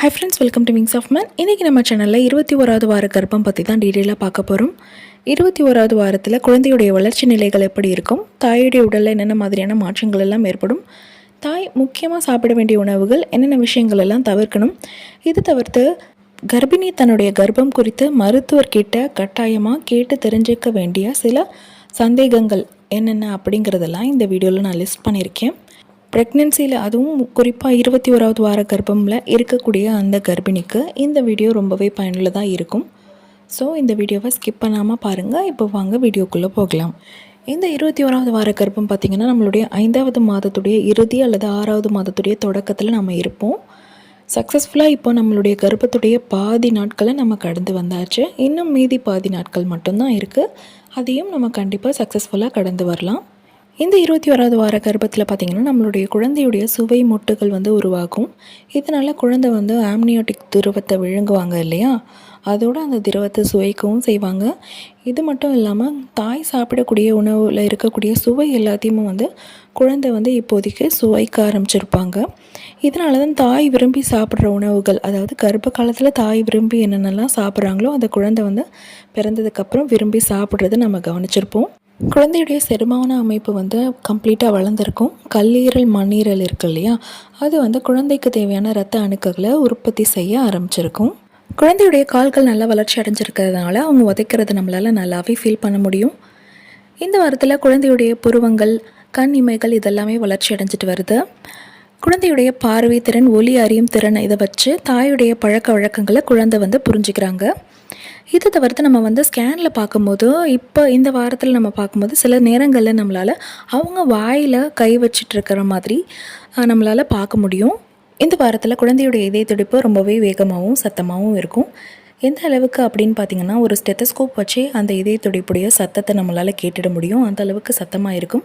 Hi friends welcome to wings of man இன்றைக்கி நம்ம சேனலில் இருபத்தி ஓராவது வார கர்ப்பம் பற்றி தான் டீட்டெயிலாக பார்க்க போகிறோம் இருபத்தி ஓராவது வாரத்தில் குழந்தையுடைய வளர்ச்சி நிலைகள் எப்படி இருக்கும்? தாயுடைய உடலில் என்னென்ன மாதிரியான மாற்றங்கள் எல்லாம் ஏற்படும்? தாய் முக்கியமாக சாப்பிட வேண்டிய உணவுகள் என்னென்ன விஷயங்கள் எல்லாம் தவிர்க்கணும்? இது தவிர்த்து கர்ப்பிணி தன்னுடைய கர்ப்பம் குறித்து மருத்துவர்கிட்ட கட்டாயமாக கேட்டு தெரிஞ்சுக்க வேண்டிய சில சந்தேகங்கள் என்னென்ன அப்படிங்கிறதெல்லாம் இந்த வீடியோவில் நான் லிஸ்ட் பண்ணியிருக்கேன். ப்ரெக்னென்சியில் அதுவும் குறிப்பாக இருபத்தி ஓராவது வார கர்ப்பமில் இருக்கக்கூடிய அந்த கர்ப்பிணிக்கு இந்த வீடியோ ரொம்பவே பயனுள்ளதாக இருக்கும். ஸோ இந்த வீடியோவை ஸ்கிப் பண்ணாமல் பாருங்கள் இப்போ வாங்க வீடியோக்குள்ளே போகலாம். இந்த இருபத்தி ஓராவது வார கர்ப்பம் பார்த்திங்கன்னா நம்மளுடைய ஐந்தாவது மாதத்துடைய இறுதி அல்லது ஆறாவது மாதத்துடைய தொடக்கத்தில் நம்ம இருப்போம். சக்ஸஸ்ஃபுல்லாக இப்போ நம்மளுடைய கர்ப்பத்துடைய பாதி நாட்களை நம்ம கடந்து வந்தாச்சு. இன்னும் மீதி பாதி நாட்கள் மட்டும்தான் இருக்குது அதையும் நம்ம கண்டிப்பாக சக்ஸஸ்ஃபுல்லாக கடந்து வரலாம். இந்த இருபத்தி ஓராவது வார கர்ப்பத்தில் பார்த்திங்கன்னா நம்மளுடைய குழந்தையுடைய சுவை மொட்டுகள் வந்து உருவாகும். இதனால் குழந்தை வந்து ஆம்னியோட்டிக் திரவத்தை விழுங்குவாங்க இல்லையா? அதோட அந்த திரவத்தை சுவைக்கவும் செய்வாங்க. இது மட்டும் இல்லாமல் தாய் சாப்பிடக்கூடிய உணவில் இருக்கக்கூடிய சுவை எல்லாத்தையுமே வந்து குழந்தை வந்து இப்போதைக்கு சுவைக்க ஆரம்பிச்சிருப்பாங்க. இதனால தான் தாய் விரும்பி சாப்பிட்ற உணவுகள் அதாவது கர்ப்ப காலத்தில் தாய் விரும்பி என்னென்னலாம் சாப்பிட்றாங்களோ அந்த குழந்தை வந்து பிறந்ததுக்கப்புறம் விரும்பி சாப்பிட்றத நம்ம கவனிச்சிருப்போம். குழந்தையுடைய செரிமான அமைப்பு வந்து கம்ப்ளீட்டாக வளர்ந்துருக்கும். கல்லீரல் மண்ணீரல் இருக்கு இல்லையா? அது வந்து குழந்தைக்கு தேவையான இரத்த அணுக்களை உற்பத்தி செய்ய ஆரம்பிச்சிருக்கும். குழந்தையுடைய கால்கள் நல்லா வளர்ச்சி அடைஞ்சிருக்கிறதுனால அவங்க உதைக்கிறது நம்மளால் நல்லாவே ஃபீல் பண்ண முடியும். இந்த வாரத்தில் குழந்தையுடைய புருவங்கள் கண் இமைகள் இதெல்லாமே வளர்ச்சி அடைஞ்சிட்டு வருது. குழந்தையுடைய பார்வை திறன் ஒலி அறியும் திறன் இதை வச்சு தாயுடைய பழக்க வழக்கங்களை குழந்தை வந்து புரிஞ்சுக்கிறாங்க. இதை தவிர்த்து நம்ம வந்து ஸ்கேனில் பார்க்கும்போது இப்போ இந்த வாரத்தில் நம்ம பார்க்கும்போது சில நேரங்களில் நம்மளால் அவங்க வாயில் கை வச்சிட்ருக்கிற மாதிரி நம்மளால் பார்க்க முடியும். இந்த வாரத்தில் குழந்தையுடைய இதய துடிப்பு ரொம்பவே வேகமாகவும் சத்தமாகவும் இருக்கும். எந்த அளவுக்கு அப்படின்னு பார்த்தீங்கன்னா ஒரு ஸ்டெத்தஸ்கோப் வச்சு அந்த இதய துடிப்புடைய சத்தத்தை நம்மளால் கேட்டுட முடியும். அந்த அளவுக்கு சத்தமாக இருக்கும்.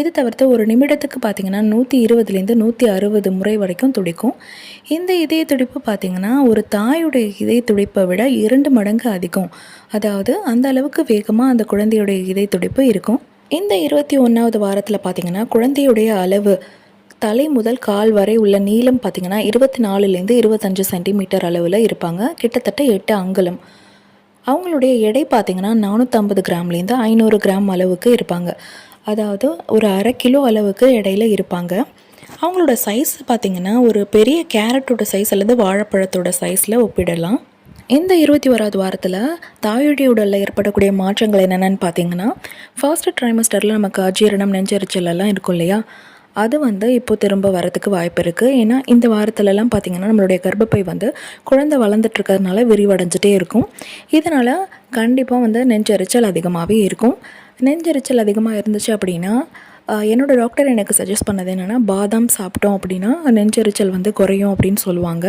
இது தவிர்த்து ஒரு நிமிடத்துக்கு பார்த்திங்கன்னா நூற்றி இருபதுலேருந்து நூற்றி அறுபது முறை வரைக்கும் துடிக்கும். இந்த இதய துடிப்பு பார்த்திங்கன்னா ஒரு தாயுடைய இதய துடிப்பை விட இரண்டு மடங்கு அதிகம். அதாவது அந்த அளவுக்கு வேகமாக அந்த குழந்தையுடைய இதய துடிப்பு இருக்கும். இந்த இருபத்தி ஒன்றாவது வாரத்தில் பார்த்திங்கன்னா குழந்தையுடைய அளவு தலை முதல் கால் வரை உள்ள நீளம் பார்த்திங்கன்னா இருபத்தி நாலுலேருந்து இருபத்தஞ்சு சென்டிமீட்டர் அளவில் இருப்பாங்க. கிட்டத்தட்ட எட்டு அங்குலம். அவங்களுடைய எடை பார்த்திங்கன்னா நானூற்றம்பது கிராம்லேருந்து ஐநூறு கிராம் அளவுக்கு இருப்பாங்க. அதாவது ஒரு அரை கிலோ அளவுக்கு இடையில இருப்பாங்க. அவங்களோட சைஸ் பார்த்திங்கன்னா ஒரு பெரிய கேரட்டோட சைஸ் அல்லது வாழைப்பழத்தோட சைஸில் ஒப்பிடலாம். இந்த இருபத்தி ஓராவது வாரத்தில் தாயுடைய உடலில் ஏற்படக்கூடிய மாற்றங்கள் என்னென்னு பார்த்தீங்கன்னா ஃபர்ஸ்ட் ட்ரைமஸ்டரில் நமக்கு அஜீரணம் நெஞ்சரிச்சல் எல்லாம் இருக்கும் இல்லையா? அது வந்து இப்போ திரும்ப வரதுக்கு வாய்ப்பு இருக்குது ஏன்னா இந்த வாரத்துலலாம் பார்த்திங்கன்னா நம்மளுடைய கர்ப்பப்பை வந்து குழந்தை வளர்ந்துட்டுருக்கிறதுனால விரிவடைஞ்சிட்டே இருக்கும். இதனால் கண்டிப்பாக வந்து நெஞ்சரிச்சல் அதிகமாகவே இருக்கும். நெஞ்சரிச்சல் அதிகமாக இருந்துச்சு அப்படின்னா என்னோடய டாக்டர் எனக்கு சஜஸ்ட் பண்ணது என்னென்னா பாதாம் சாப்பிட்டோம் அப்படின்னா நெஞ்சரிச்சல் வந்து குறையும் அப்படின்னு சொல்லுவாங்க.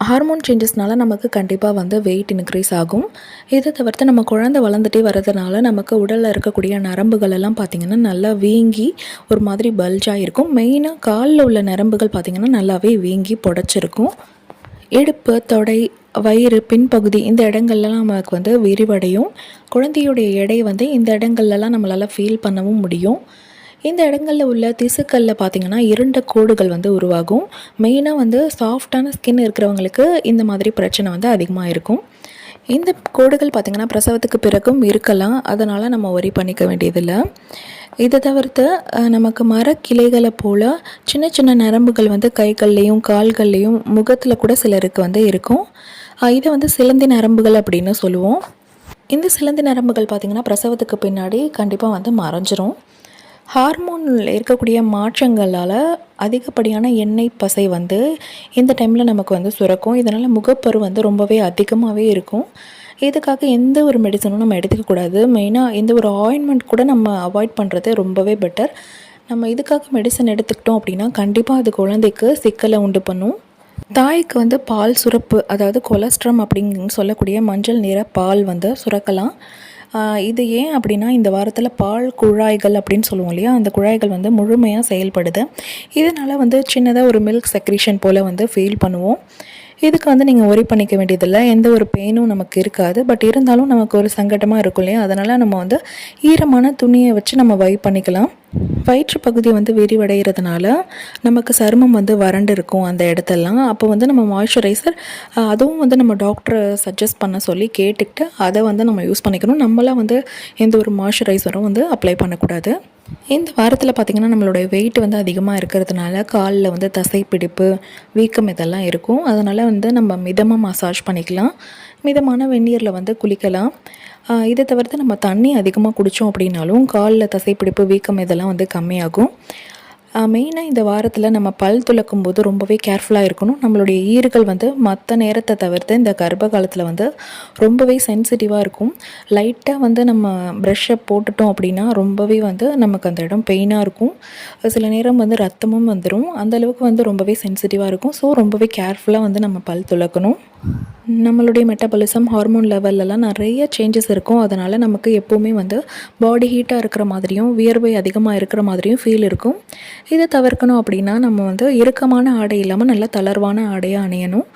ஹார்மோன் சேஞ்சஸ்னால நமக்கு கண்டிப்பாக வந்து வெயிட் இன்க்ரீஸ் ஆகும். இதை தவிர்த்து நம்ம குழந்தை வளர்ந்துட்டே வர்றதுனால நமக்கு உடலில் இருக்கக்கூடிய நரம்புகள் எல்லாம் பார்த்திங்கன்னா நல்லா வீங்கி ஒரு மாதிரி பல்ஜாக இருக்கும் மெயினாக காலில் உள்ள நரம்புகள் பார்த்திங்கன்னா நல்லாவே வீங்கி புடச்சிருக்கும். இடுப்பு தொடை வயிறு பின்பகுதி இந்த இடங்கள்லாம் நமக்கு வந்து விரிவடையும். குழந்தையுடைய எடை வந்து இந்த இடங்கள்லாம் நம்மளால் ஃபீல் பண்ணவும் முடியும். இந்த இடங்களில் உள்ள திசுக்களில் பார்த்திங்கன்னா இருண்ட கோடுகள் வந்து உருவாகும். மெயினாக வந்து சாஃப்டான ஸ்கின் இருக்கிறவங்களுக்கு இந்த மாதிரி பிரச்சனை வந்து அதிகமாக இருக்கும். இந்த கோடுகள் பார்த்திங்கன்னா பிரசவத்துக்கு பிறகும் இருக்கலாம். அதனால் நம்ம ஒரி பண்ணிக்க வேண்டியதில்லை. இதை தவிர்த்து நமக்கு மரக்கிளைகளை போல் சின்ன சின்ன நரம்புகள் வந்து கைகள்லேயும் கால்கள்லேயும் முகத்தில் கூட சிலருக்கு வந்து இருக்கும். இதை வந்து சிலந்தி நரம்புகள் அப்படின்னு சொல்லுவோம். இந்த சிலந்தி நரம்புகள் பார்த்திங்கன்னா பிரசவத்துக்கு பின்னாடி கண்டிப்பாக வந்து மறைஞ்சிரும். ஹார்மோனில் இருக்கக்கூடிய மாற்றங்களால் அதிகப்படியான எண்ணெய் பசை வந்து இந்த டைமில் நமக்கு வந்து சுரக்கும். இதனால் முகப்பரு வந்து ரொம்பவே அதிகமாகவே இருக்கும். இதுக்காக எந்த ஒரு மெடிசனும் நம்ம எடுத்துக்கக்கூடாது மெயினாக எந்த ஒரு ஆயின்மெண்ட் கூட நம்ம அவாய்ட் பண்ணுறது ரொம்பவே பெட்டர் நம்ம இதுக்காக மெடிசன் எடுத்துக்கிட்டோம் அப்படின்னா கண்டிப்பாக அது குழந்தைக்கு சிக்கலை உண்டு பண்ணும். தாய்க்கு வந்து பால் சுரப்பு அதாவது கொலஸ்ட்ரம் அப்படின்னு சொல்லக்கூடிய மஞ்சள் நிற பால் வந்து சுரக்கலாம். இது ஏன் அப்படின்னா இந்த வாரத்தில் பால் குழாய்கள் அப்படின்னு சொல்லுவோம் இல்லையா? அந்த குழாய்கள் வந்து முழுமையாக செயல்படுது. இதனால் வந்து சின்னதாக ஒரு மில்க் செக்ரீஷன் போல் வந்து ஃபீல் பண்ணுவோம். இதுக்கு வந்து நீங்கள் ஒரி பண்ணிக்க வேண்டியதில்லை. எந்த ஒரு பெயினும் நமக்கு இருக்காது. பட் இருந்தாலும் நமக்கு ஒரு சங்கடமாக இருக்கும் இல்லையா? அதனால் நம்ம வந்து ஈரமான துணியை வச்சு நம்ம வை பண்ணிக்கலாம். வயிற்று பகுதி வந்து விரிவடைகிறதுனால நமக்கு சருமம் வந்து வறண்டு இருக்கும் அந்த இடத்தெல்லாம். அப்போ வந்து நம்ம மாய்ஸ்சரைசர் அதுவும் வந்து நம்ம டாக்டரை சஜஸ்ட் பண்ண சொல்லி கேட்டுக்கிட்டு அதை வந்து நம்ம யூஸ் பண்ணிக்கணும். நம்மளாம் வந்து எந்த ஒரு மாய்ஸ்சரைசரும் வந்து அப்ளை பண்ணக்கூடாது. இந்த வாரத்தில் பார்த்திங்கன்னா நம்மளுடைய வெயிட் வந்து அதிகமாக இருக்கிறதுனால காலில் வந்து தசைப்பிடிப்பு வீக்கம் இதெல்லாம் இருக்கும். அதனால் வந்து நம்ம மிதமாக மசாஜ் பண்ணிக்கலாம். மிதமான வெந்நீரில் வந்து குளிக்கலாம். இதை தவிர்த்து நம்ம தண்ணி அதிகமாக குடித்தோம் அப்படின்னாலும் காலில் தசைப்பிடிப்பு வீக்கம் இதெல்லாம் வந்து கம்மியாகும். மெயினாக இந்த வாரத்தில் நம்ம பல் துலக்கும் போது ரொம்பவே கேர்ஃபுல்லாக இருக்கணும். நம்மளுடைய ஈறுகள் வந்து மற்ற நேரத்தை தவிர்த்து இந்த கர்ப்ப காலத்தில் வந்து ரொம்பவே சென்சிட்டிவாக இருக்கும். லைட்டாக வந்து நம்ம ப்ரெஷ்ஷை போட்டுட்டோம் அப்படின்னா ரொம்பவே வந்து நமக்கு அந்த இடம் பெயினாக இருக்கும். சில நேரம் வந்து ரத்தமும் வந்துடும் அந்தளவுக்கு வந்து ரொம்பவே சென்சிட்டிவாக இருக்கும். ஸோ ரொம்பவே கேர்ஃபுல்லாக வந்து நம்ம பல் துலக்கணும். நம்மளுடைய மெட்டபாலிசம் ஹார்மோன் லெவல்லலாம் நிறைய சேஞ்சஸ் இருக்கும். அதனால் நமக்கு எப்போவுமே வந்து பாடி ஹீட்டாக இருக்கிற மாதிரியும் வியர்வை அதிகமாக இருக்கிற மாதிரியும் ஃபீல் இருக்கும். இதை தவிர்க்கணும் அப்படின்னா நம்ம வந்து இறுக்கமான ஆடை இல்லாமல் நல்ல தளர்வான ஆடையாக அணியணும்.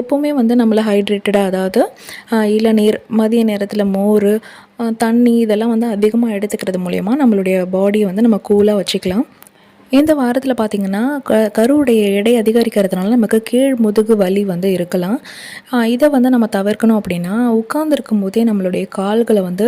எப்போவுமே வந்து நம்மளை ஹைட்ரேட்டடாக அதாவது இளநீர் மதிய நேரத்தில் மோர் தண்ணி இதெல்லாம் வந்து அதிகமாக எடுத்துக்கிறது மூலயமா நம்மளுடைய பாடியை வந்து நம்ம கூலாக வச்சுக்கலாம். இந்த வாரத்தில் பார்த்திங்கன்னா க கருவுடைய எடை அதிகரிக்கிறதுனால நமக்கு கீழ் முதுகு வலி வந்து இருக்கலாம். இதை வந்து நம்ம தவிர்க்கணும் அப்படின்னா உட்கார்ந்துருக்கும் போதே நம்மளுடைய கால்களை வந்து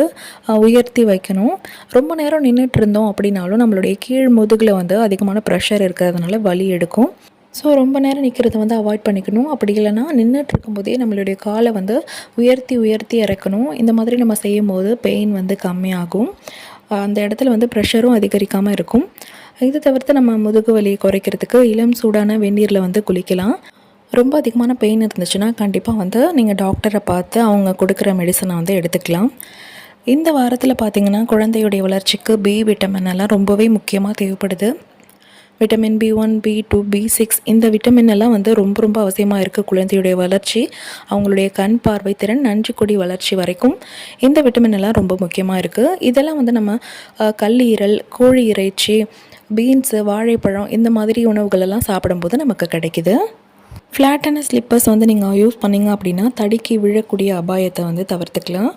உயர்த்தி வைக்கணும். ரொம்ப நேரம் நின்றுட்டு இருந்தோம் அப்படின்னாலும் நம்மளுடைய கீழ் முதுகில் வந்து அதிகமான ப்ரெஷர் இருக்கிறதுனால வலி எடுக்கும். ஸோ ரொம்ப நேரம் நிற்கிறத வந்து அவாய்ட் பண்ணிக்கணும். அப்படி இல்லைன்னா நின்றுட்டு இருக்கும்போதே நம்மளுடைய காலை வந்து உயர்த்தி உயர்த்தி இறக்கணும். இந்த மாதிரி நம்ம செய்யும் போது பெயின் வந்து கம்மியாகும். அந்த இடத்துல வந்து ப்ரெஷரும் அதிகரிக்காமல் இருக்கும். இது தவிர்த்து நம்ம முதுகு வலியை குறைக்கிறதுக்கு இளம் சூடான வெந்நீரில் வந்து குளிக்கலாம். ரொம்ப அதிகமான பெயின் இருந்துச்சுன்னா கண்டிப்பாக வந்து நீங்கள் டாக்டரை பார்த்து அவங்க கொடுக்குற மெடிசனை வந்து எடுத்துக்கலாம். இந்த வாரத்தில் பார்த்திங்கன்னா குழந்தையுடைய வளர்ச்சிக்கு பி விட்டமின் எல்லாம் ரொம்பவே முக்கியமாக தேவைப்படுது. Vitamin B one B two B six இந்த விட்டமின் எல்லாம் வந்து ரொம்ப ரொம்ப அவசியமாக இருக்குது குழந்தையுடைய வளர்ச்சி அவங்களுடைய கண் பார்வை திறன் நஞ்சு கொடி வளர்ச்சி வரைக்கும். இந்த விட்டமின் எல்லாம் ரொம்ப முக்கியமாக இருக்குது இதெல்லாம் வந்து நம்ம கல்லீரல் கோழி இறைச்சி பீன்ஸு வாழைப்பழம் இந்த மாதிரி உணவுகளெல்லாம் சாப்பிடும்போது நமக்கு கிடைக்குது. ஃப்ளாட்டான ஸ்லிப்பர்ஸ் வந்து நீங்கள் யூஸ் பண்ணீங்க அப்படின்னா தடுக்கி விழக்கூடிய அபாயத்தை வந்து தவிர்த்துக்கலாம்.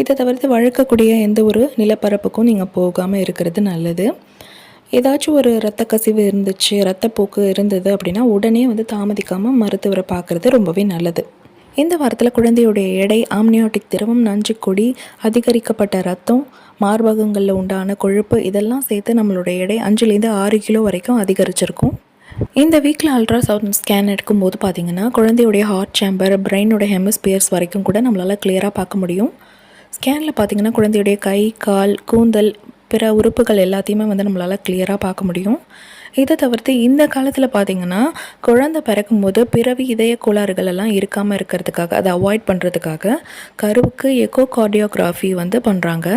இதை தவிர்த்து வழுக்கக்கூடிய எந்த ஒரு நிலப்பரப்புக்கும் நீங்கள் போகாமல் இருக்கிறது நல்லது. ஏதாச்சும் ஒரு இரத்த கசிவு இருந்துச்சு ரத்தப்போக்கு இருந்தது அப்படின்னா உடனே வந்து தாமதிக்காமல் மருத்துவரை பார்க்குறது ரொம்பவே நல்லது. இந்த வாரத்தில் குழந்தையுடைய எடை ஆம்னியாட்டிக் திரவம் நஞ்சுக்கொடி அதிகரிக்கப்பட்ட ரத்தம் மார்பகங்களில் உண்டான கொழுப்பு இதெல்லாம் சேர்த்து நம்மளுடைய எடை அஞ்சுலேருந்து ஆறு கிலோ வரைக்கும் அதிகரிச்சிருக்கும். இந்த வீக்கில் அல்ட்ராசவுண்ட் ஸ்கேன் எடுக்கும்போது பார்த்தீங்கன்னா குழந்தையுடைய ஹார்ட் சேம்பர் பிரெயினோட ஹெமிஸ்பியர்ஸ் வரைக்கும் கூட நம்மளால் கிளியராக பார்க்க முடியும். ஸ்கேனில் பார்த்தீங்கன்னா குழந்தையுடைய கை கால் கூந்தல் பிற உறுப்புகள் எல்லாத்தையுமே வந்து நம்மளால் கிளியராக பார்க்க முடியும். இதை தவிர்த்து இந்த காலத்தில் பார்த்தீங்கன்னா குழந்தை பிறக்கும்போது பிறவி இதய கோளாறுகள் எல்லாம் இருக்காமல் இருக்கிறதுக்காக அதை அவாய்ட் பண்ணுறதுக்காக கருவுக்கு எக்கோ கார்டியோகிராஃபி வந்து பண்ணுறாங்க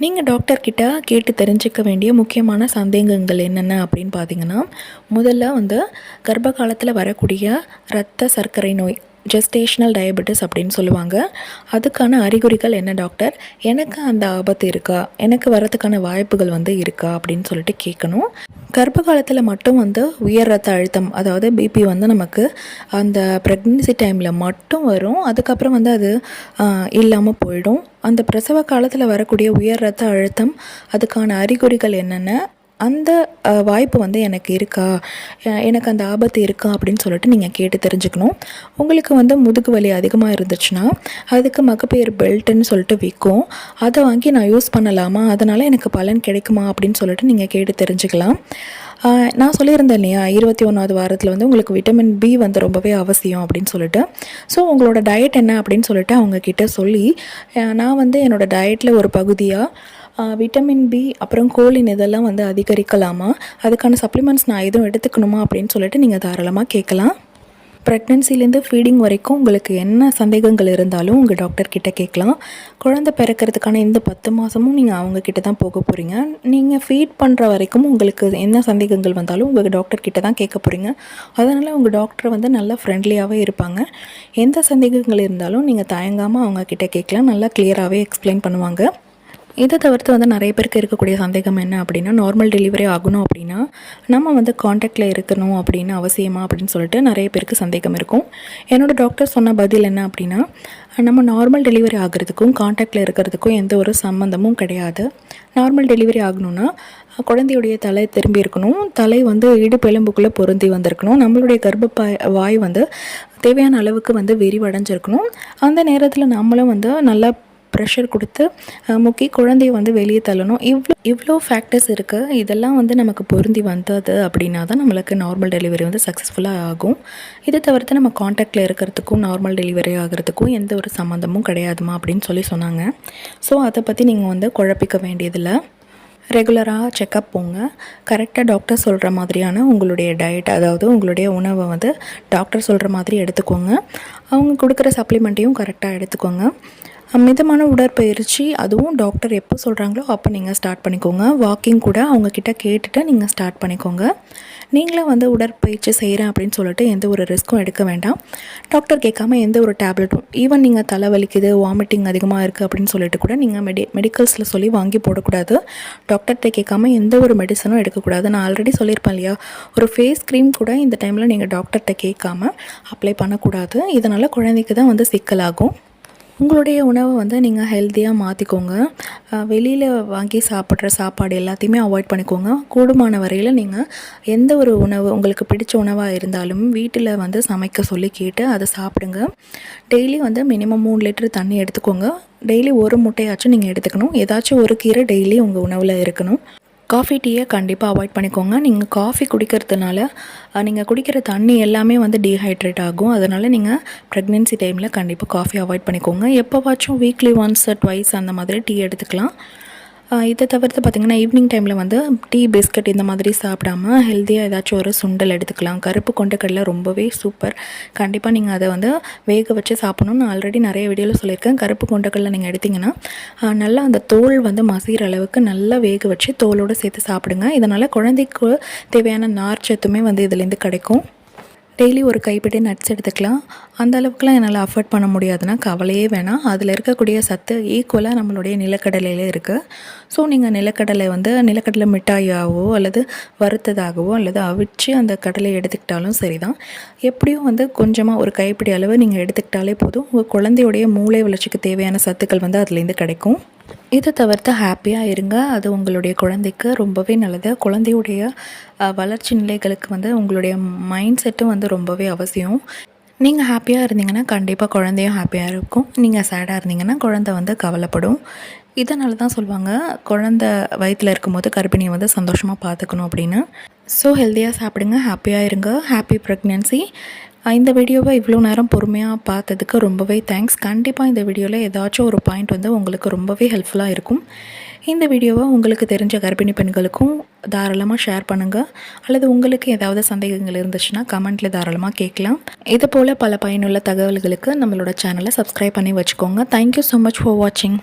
நீங்கள் டாக்டர்கிட்ட கேட்டு தெரிஞ்சுக்க வேண்டிய முக்கியமான சந்தேகங்கள் என்னென்ன அப்படின்னு பார்த்தீங்கன்னா முதல்ல வந்து கர்ப்ப காலத்தில் வரக்கூடிய இரத்த சர்க்கரை நோய். ஜெஸ்டேஷனல் டயபெட்டிஸ் அப்படின்னு சொல்லுவாங்க. அதுக்கான அறிகுறிகள் என்ன டாக்டர் எனக்கு அந்த ஆபத்து இருக்கா? எனக்கு வரதுக்கான வாய்ப்புகள் வந்து இருக்கா? அப்படின்னு சொல்லிட்டு கேட்கணும். கர்ப்ப காலத்தில் மட்டும் வந்து உயர் ரத்த அழுத்தம் அதாவது பிபி வந்து நமக்கு அந்த ப்ரெக்னென்சி டைமில் மட்டும் வரும். அதுக்கப்புறம் வந்து அது இல்லாமல் போயிடும். அந்த பிரசவ காலத்தில் வரக்கூடிய உயர் ரத்த அழுத்தம் அதுக்கான அறிகுறிகள் என்னென்ன? அந்த வாய்ப்பு வந்து எனக்கு இருக்கா? எனக்கு அந்த ஆபத்து இருக்கா? அப்படின்னு சொல்லிட்டு நீங்கள் கேட்டு தெரிஞ்சுக்கணும். உங்களுக்கு வந்து முதுகு வலி அதிகமாக இருந்துச்சுன்னா அதுக்கு மகப்பேறு பெல்ட்டுன்னு சொல்லிட்டு விற்கும் அதை வாங்கி நான் யூஸ் பண்ணலாமா? அதனால் எனக்கு பலன் கிடைக்குமா? அப்படின்னு சொல்லிட்டு நீங்கள் கேட்டு தெரிஞ்சுக்கலாம். நான் சொல்லியிருந்தேன் இல்லையா இருபத்தி ஒன்றாவது வாரத்தில் வந்து உங்களுக்கு விட்டமின் பி வந்து ரொம்பவே அவசியம் அப்படின்னு சொல்லிட்டு. ஸோ உங்களோட டயட் என்ன அப்படின்னு சொல்லிட்டு அவங்க கிட்ட சொல்லி நான் வந்து என்னோட டயட்டில் ஒரு பகுதியாக விட்டமின் பி அப்புறம் கோலின் இதெல்லாம் வந்து அதிகரிக்கலாமா? அதுக்கான சப்ளிமெண்ட்ஸ் நான் எதுவும் எடுத்துக்கணுமா அப்படின்னு சொல்லிட்டு நீங்கள் தாராளமாக கேட்கலாம். ப்ரெக்னென்சிலேருந்து ஃபீடிங் வரைக்கும் உங்களுக்கு என்ன சந்தேகங்கள் இருந்தாலும் உங்கள் டாக்டர்கிட்ட கேட்கலாம். குழந்தை பிறக்கிறதுக்கான இந்த பத்து மாதமும் நீங்கள் அவங்கக்கிட்ட தான் போக போகிறீங்க நீங்கள் ஃபீட் பண்ணுற வரைக்கும் உங்களுக்கு என்ன சந்தேகங்கள் வந்தாலும் உங்கள் டாக்டர் கிட்ட தான் கேட்க போகிறீங்க அதனால் உங்கள் டாக்டர் வந்து நல்லா ஃப்ரெண்ட்லியாகவே இருப்பாங்க. எந்த சந்தேகங்கள் இருந்தாலும் நீங்கள் தயங்காமல் அவங்கக்கிட்ட கேட்கலாம். நல்லா கிளியராகவே எக்ஸ்பிளைன் பண்ணுவாங்க. இதை தவிர்த்து வந்து நிறைய பேருக்கு இருக்கக்கூடிய சந்தேகம் என்ன அப்படின்னா நார்மல் டெலிவரி ஆகணும் அப்படின்னா நம்ம வந்து காண்டாக்டில் இருக்கணும் அப்படின்னு அவசியமா அப்படின்னு சொல்லிட்டு நிறைய பேருக்கு சந்தேகம் இருக்கும். என்னோடய டாக்டர் சொன்ன பதில் என்ன அப்படின்னா நம்ம நார்மல் டெலிவரி ஆகிறதுக்கும் காண்டாக்டில் இருக்கிறதுக்கும் எந்த ஒரு சம்மந்தமும் கிடையாது. நார்மல் டெலிவரி ஆகணும்னா குழந்தையுடைய தலை திரும்பி இருக்கணும். தலை வந்து இடுப்பெலும்புக்குள்ளே பொருந்தி வந்திருக்கணும். நம்மளுடைய கர்ப்பப்பாய் வாய் வந்து தேவையான அளவுக்கு வந்து விரிவடைஞ்சிருக்கணும். அந்த நேரத்தில் நம்மளும் வந்து நல்லா ப்ரெஷர் கொடுத்து முக்கி குழந்தைய வந்து வெளியே தள்ளணும். இவ்வளோ இவ்வளோ ஃபேக்டர்ஸ் இருக்குது இதெல்லாம் வந்து நமக்கு பொருந்தி வந்தது அப்படின்னா தான் நம்மளுக்கு நார்மல் டெலிவரி வந்து சக்ஸஸ்ஃபுல்லாக ஆகும். இதை தவிர்த்து நம்ம காண்டாக்டில் இருக்கிறதுக்கும் நார்மல் டெலிவரி ஆகிறதுக்கும் எந்த ஒரு சம்மந்தமும் கிடையாதுமா அப்படின்னு சொல்லி சொன்னாங்க. ஸோ அதை பற்றி நீங்கள் வந்து குழப்பிக்க வேண்டியதில்லை. ரெகுலராக செக்கப் போங்க. கரெக்டாக டாக்டர் சொல்கிற மாதிரியான உங்களுடைய டயட் அதாவது உங்களுடைய உணவை வந்து டாக்டர் சொல்கிற மாதிரி எடுத்துக்கோங்க. அவங்க கொடுக்குற சப்ளிமெண்ட்டையும் கரெக்டாக எடுத்துக்கோங்க. மிதமான உடற்பயிற்சி அதுவும் டாக்டர் எப்போ சொல்கிறாங்களோ அப்போ நீங்கள் ஸ்டார்ட் பண்ணிக்கோங்க. வாக்கிங் கூட அவங்கக்கிட்ட கேட்டுட்டு நீங்கள் ஸ்டார்ட் பண்ணிக்கோங்க. நீங்களே வந்து உடற்பயிற்சி செய்கிறேன் அப்படின்னு சொல்லிட்டு எந்த ஒரு ரிஸ்க்கும் எடுக்க வேண்டாம். டாக்டர் கேட்காம எந்த ஒரு டேப்லெட்டும் ஈவன் நீங்கள் தலை வலிக்குது வாமிட்டிங் அதிகமாக இருக்குது அப்படின்னு சொல்லிட்டு கூட நீங்கள் மெடி மெடிக்கல்ஸில் சொல்லி வாங்கி போடக்கூடாது. டாக்டர்கிட்ட கேட்காம எந்த ஒரு மெடிசனும் எடுக்கக்கூடாது. நான் ஆல்ரெடி சொல்லியிருப்பேன் இல்லையா ஒரு ஃபேஸ் க்ரீம் கூட இந்த டைமில் நீங்கள் டாக்டர்கிட்ட கேட்காம அப்ளை பண்ணக்கூடாது. இதனால் குழந்தைக்கு தான் வந்து சிக்கலாகும். உங்களுடைய உணவை வந்து நீங்கள் ஹெல்த்தியாக மாற்றிக்கோங்க வெளியில் வாங்கி சாப்பிட்ற சாப்பாடு எல்லாத்தையுமே அவாய்ட் பண்ணிக்கோங்க. கூடுமான வரையில் நீங்கள் எந்த ஒரு உணவு உங்களுக்கு பிடிச்ச உணவாக இருந்தாலும் வீட்டில் வந்து சமைக்க சொல்லி கேட்டு அதை சாப்பிடுங்க. டெய்லி வந்து மினிமம் மூணு லிட்டர் தண்ணி எடுத்துக்கோங்க. டெய்லி ஒரு முட்டையாச்சும் நீங்கள் எடுத்துக்கணும். ஏதாச்சும் ஒரு கீரை டெய்லி உங்கள் உணவில் இருக்கணும். காஃபி டீயை கண்டிப்பாக அவாய்ட் பண்ணிக்கோங்க. நீங்கள் காஃபி குடிக்கிறதுனால நீங்கள் குடிக்கிற தண்ணி எல்லாமே வந்து டீஹைட்ரேட் ஆகும். அதனால் நீங்கள் ப்ரெக்னென்சி டைமில் கண்டிப்பாக காஃபி அவாய்ட் பண்ணிக்கோங்க. எப்போவாச்சும் வீக்லி ஒன்ஸ் ட்வைஸ் அந்த மாதிரி டீ எடுத்துக்கலாம். இதை தவிர்த்து பார்த்திங்கன்னா ஈவினிங் டைமில் வந்து டீ பிஸ்கட் இந்த மாதிரி சாப்பிடாம ஹெல்த்தியாக ஏதாச்சும் ஒரு சுண்டல் எடுத்துக்கலாம். கருப்பு கொண்டக்கடலை ரொம்பவே சூப்பர் கண்டிப்பாக நீங்கள் அதை வந்து வேக வச்சு சாப்பிடணும் நான் ஆல்ரெடி நிறைய வீடியோவில் சொல்லியிருக்கேன். கருப்பு கொண்டக்கடலை நீங்கள் எடுத்திங்கன்னா நல்லா அந்த தோல் வந்து மசிகிற அளவுக்கு நல்லா வேக வச்சு தோலோடு சேர்த்து சாப்பிடுங்க. இதனால் குழந்தைக்கு தேவையான நார் சத்துமே வந்து இதுலேருந்து கிடைக்கும். டெய்லி ஒரு கைப்பிடி நட்ஸ் எடுத்துக்கலாம். அந்த அளவுக்குலாம் என்னால் அஃபோர்ட் பண்ண முடியாதுன்னா கவலையே வேணாம். அதில் இருக்கக்கூடிய சத்து ஈக்குவலாக நம்மளுடைய நிலக்கடலையில் இருக்குது ஸோ நீங்கள் நிலக்கடலை வந்து நிலக்கடலை மிட்டாயாகவோ அல்லது வறுத்ததாகவோ அல்லது அவிச்சு அந்த கடலை எடுத்துக்கிட்டாலும் சரி தான் எப்படியும் வந்து கொஞ்சமாக ஒரு கைப்பிடி அளவு நீங்கள் எடுத்துக்கிட்டாலே போதும். உங்கள் குழந்தையுடைய மூளை வளர்ச்சிக்கு தேவையான சத்துக்கள் வந்து அதுலேருந்து கிடைக்கும். இதை தவிர்த்து ஹாப்பியாக இருங்க. அது உங்களுடைய குழந்தைக்கு ரொம்பவே நல்லது. குழந்தையுடைய வளர்ச்சி நிலைகளுக்கு வந்து உங்களுடைய மைண்ட் செட்டும் வந்து ரொம்பவே அவசியம். நீங்கள் ஹாப்பியாக இருந்தீங்கன்னா கண்டிப்பாக குழந்தையும் ஹாப்பியாக இருக்கும். நீங்கள் சேடாக இருந்தீங்கன்னா குழந்த வந்து கவலைப்படும். இதனால தான் சொல்லுவாங்க குழந்த வயிற்றில் இருக்கும்போது கர்ப்பிணியை வந்து சந்தோஷமாக பார்த்துக்கணும் அப்படின்னு. ஸோ ஹெல்த்தியாக சாப்பிடுங்க ஹாப்பியாக இருங்க ஹாப்பி ப்ரெக்னென்சி இந்த வீடியோவை இவ்வளோ நேரம் பொறுமையாக பார்த்ததுக்கு ரொம்பவே தேங்க்ஸ் கண்டிப்பாக இந்த வீடியோவில் ஏதாச்சும் ஒரு பாயிண்ட் வந்து உங்களுக்கு ரொம்பவே ஹெல்ப்ஃபுல்லாக இருக்கும். இந்த வீடியோவை உங்களுக்கு தெரிஞ்ச கர்ப்பிணி பெண்களுக்கும் தாராளமாக ஷேர் பண்ணுங்கள் அல்லது உங்களுக்கு ஏதாவது சந்தேகங்கள் இருந்துச்சுன்னா கமெண்ட்டில் தாராளமாக கேட்கலாம். இது போல் பல பயனுள்ள தகவல்களுக்கு நம்மளோட சேனலை சப்ஸ்கிரைப் பண்ணி வச்சுக்கோங்க. தேங்க்யூ ஸோ மச் ஃபார் வாட்சிங்